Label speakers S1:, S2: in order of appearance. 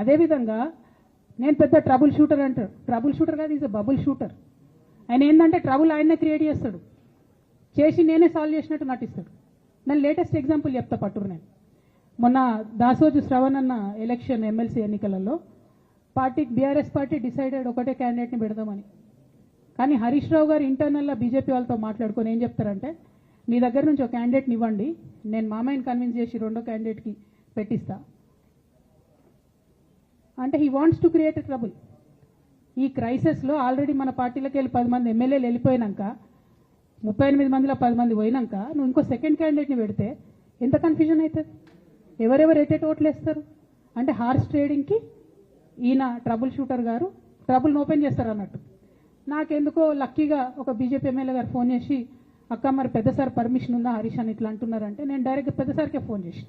S1: అదేవిధంగా నేను పెద్ద ట్రబుల్ షూటర్ అంటారు ట్రబుల్ షూటర్ కాదు ఈజ్ బబుల్ షూటర్ ఆయన ఏంటంటే ట్రబుల్ ఆయన్నే క్రియేట్ చేస్తాడు. చేసి నేనే సాల్వ్ చేసినట్టు నటిస్తాడు. నేను లేటెస్ట్ ఎగ్జాంపుల్ చెప్తా పట్టురు నేను. మొన్న దాసోజు శ్రవణ్ అన్న ఎలక్షన్ ఎమ్మెల్సీ ఎన్నికలలో పార్టీ బీఆర్ఎస్ పార్టీ డిసైడెడ్ ఒకటే క్యాండిడేట్ని పెడదామని. కానీ హరీష్ రావు గారు ఇంటర్నల్గా బీజేపీ వాళ్ళతో మాట్లాడుకొని ఏం చెప్తారంటే మీ దగ్గర నుంచి ఒక క్యాండిడేట్ని ఇవ్వండి నేను మామయ్యని కన్విన్స్ చేసి రెండో క్యాండిడేట్కి పెట్టిస్తా. అంటే he wants to create trouble ఈ క్రైసిస్లో ఆల్రెడీ మన పార్టీలోకి వెళ్ళి పది మంది ఎమ్మెల్యేలు వెళ్ళిపోయినాక ముప్పై ఎనిమిది మందిలో పది మంది పోయినాక నువ్వు ఇంకో సెకండ్ క్యాండిడేట్ని పెడితే ఎంత కన్ఫ్యూజన్ అవుతుంది? ఎవరెవరు ఎట్టేట ఓట్లు వేస్తారు? అంటే హార్స్ ట్రేడింగ్కి ఈయన ట్రబుల్ షూటర్ గారు ట్రబుల్ని ఓపెన్ చేస్తారు అన్నట్టు. నాకెందుకో లక్కీగా ఒక బీజేపీ ఎమ్మెల్యే గారు ఫోన్ చేసి అక్క మరి పెద్ద సార్ పర్మిషన్ ఉందా? హరీష్ అని ఇట్లా అంటున్నారంటే నేను డైరెక్ట్ పెద్ద సార్కే ఫోన్ చేసిన.